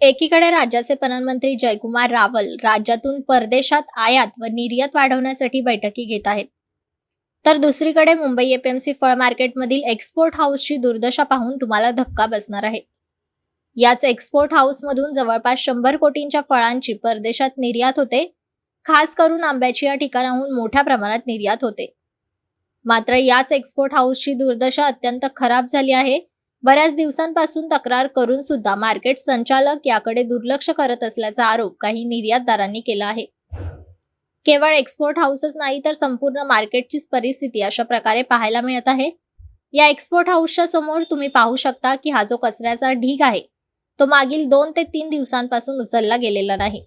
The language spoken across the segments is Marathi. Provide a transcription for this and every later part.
एकीकडे राज्याचे पणनमंत्री जयकुमार रावल राज्यातून परदेशात आयात व निर्यात वाढवण्यासाठी बैठकी घेत आहेत. तर दुसरीकडे मुंबई एपीएमसी फळ मार्केटमधील एक्सपोर्ट हाऊसची दुर्दशा पाहून तुम्हाला धक्का बसणार आहे. याच एक्सपोर्ट हाऊसमधून जवळपास शंभर कोटींच्या फळांची परदेशात निर्यात होते. खास करून आंब्याची या ठिकाणाहून मोठ्या प्रमाणात निर्यात होते. मात्र याच एक्सपोर्ट हाऊसची दुर्दशा अत्यंत खराब झाली आहे. बऱ्याच दिवसांपासून तक्रार करून सुद्धा मार्केट संचालक याकडे दुर्लक्ष करत असल्याचा आरोप काही निर्यातदारांनी केला आहे. केवळ एक्सपोर्ट हाऊसच नाही तर संपूर्ण मार्केटचीच परिस्थिती अशा प्रकारे पाहायला मिळत आहे. या एक्सपोर्ट हाऊसच्या समोर तुम्ही पाहू शकता की हा जो कचऱ्याचा ढीग आहे तो मागील दोन ते तीन दिवसांपासून उचलला गेलेला नाही.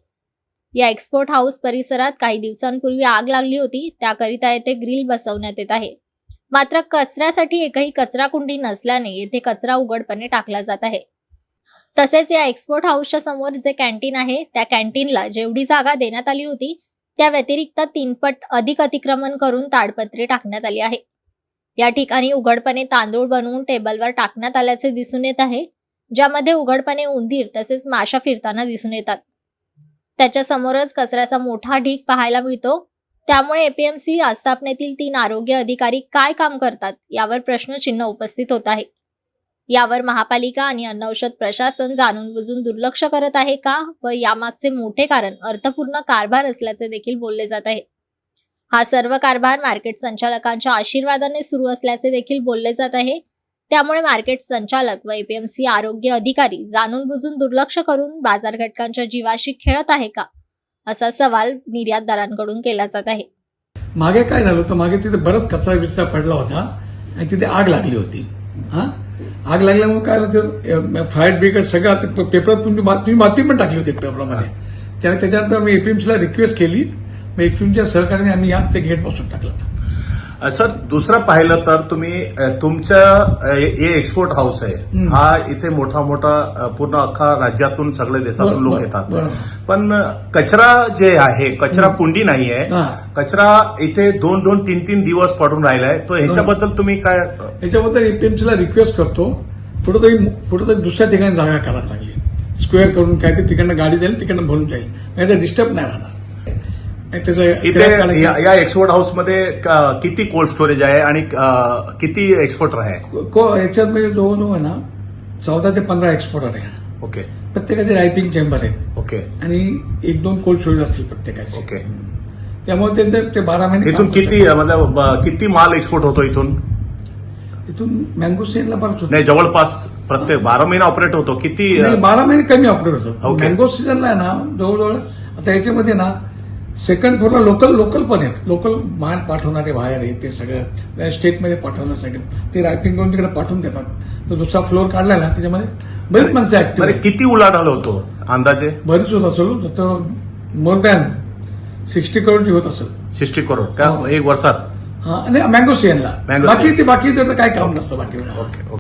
या एक्सपोर्ट हाऊस परिसरात काही दिवसांपूर्वी आग लागली होती त्याकरिता येथे ग्रिल बसवण्यात येत आहे. मात्र कचऱ्यासाठी एकही कचरा कुंडी नसल्याने येथे कचरा उघडपणे टाकला जात आहे. तसेच या एक्सपोर्ट हाऊसच्या समोर जे कॅन्टीन आहे त्या कॅन्टीनला जेवढी जागा देण्यात आली होती त्या व्यतिरिक्त तीनपट अधिक अतिक्रमण करून ताडपत्री टाकण्यात आली आहे. या ठिकाणी उघडपणे तांदूळ बनवून टेबलवर टाकण्यात आल्याचे दिसून येत आहे ज्यामध्ये उघडपणे उंदीर तसेच माशा फिरताना दिसून येतात. त्याच्या समोरच कचऱ्याचा मोठा ढीग पाहायला मिळतो त्यामुळे एपीएमसी आस्थापनेतील तीन आरोग्य अधिकारी काय काम करतात यावर प्रश्नचिन्ह उपस्थित होत आहे. यावर महापालिका आणि अन्न औषध प्रशासन जाणून बुजून दुर्लक्ष करत आहे का व यामागचे मोठे कारण अर्थपूर्ण कारभार असल्याचे देखील बोलले जात आहे. हा सर्व कारभार मार्केट संचालकांच्या आशीर्वादाने सुरू असल्याचे देखील बोलले जात आहे. त्यामुळे मार्केट संचालक व एपीएमसी आरोग्य अधिकारी जाणून बुजून दुर्लक्ष करून बाजार घटकांच्या जीवाशी खेळत आहे का? असा सवाल निर्यातदारांकडून केला जात आहे. मागे काय झालं होतं? मागे तिथे बराच कचरा बिचरा पडला होता आणि तिथे आग लागली होती. हा? आग लागल्यामुळे काय होतं फायर ब्रिगेड सगळं ते पेपर तुम्ही बात- तुम्ही बातमी पण टाकली होती पेपरमध्ये त्या त्याच्यानंतर मी एपीएमसीला रिक्वेस्ट केली. मग एपीएमच्या सहकार्याने आम्ही या ते गेटपासून टाकलं. सर दुसरं पाहिलं तर तुम्ही तुमच्या हे एक्सपोर्ट हाऊस आहे. हा इथे मोठा मोठा पूर्ण अख्खा राज्यातून सगळे देशातून लोक येतात. पण कचरा जे आहे कचरा. कुंडी नाही आहे. कचरा इथे दोन दोन तीन तीन दिवस पडून राहिलाय. तो ह्याच्याबद्दल तुम्ही काय अ, याच्याबद्दल एपीएमसीला रिक्वेस्ट करतो. कुठं तरी कुठं तरी दुसऱ्या ठिकाणी जागा करा चांगली. स्क्वेअर करून काय ते तिकडनं गाडी जाईल तिकडनं भरून जाईल. म्हणजे डिस्टर्ब नाही राहणार इथे या- या एक्सपोर्ट हाऊसमध्ये किती कोल्ड स्टोरेज आहे आणि किती एक्सपोर्टर आहे? को- याच्यात म्हणजे जवळजवळ आहे ना चौदा ते पंधरा एक्सपोर्टर आहे. ओके. प्रत्येकाचे रायपिंग चेंबर आहे. ओके. आणि एक दोन कोल्ड स्टोरेज असतील प्रत्येकाचे. ओके. त्यामुळे ते- बारा महिने इथून किती. मतलब किती माल एक्सपोर्ट होतो इथून? इथून मँगो सीजनला बरंच होतं. नाही जवळपास प्रत्येक बारा महिना ऑपरेट होतो. किती बारा महिने कमी ऑपरेट होतो. मँगो सीझनला आहे ना जवळजवळ आता याच्यामध्ये ना सेकंड फ्लोअरला लोकल लोकल पण आहेत. लोकल माल पाठवणारे बाहेर आहेत ते सगळं स्टेटमध्ये पाठवणं सगळं. ते रायपिंग करून तिकडे पाठवून देतात. तो दुसरा फ्लोअर काढला ना त्याच्यामध्ये बरीच माणसं ऍक्टिव्ह किती उलाढाल होतो अंदाजे? बरीच होत असेल. तर मोर दॅन सिक्स्टी करोडची होत असेल. सिक्स्टी करोड त्या हो. एक वर्षात? हा आणि मँगो सीजनला Mango बाकी. ते बाकी तर काय काम नसतं बाकी. Okay okay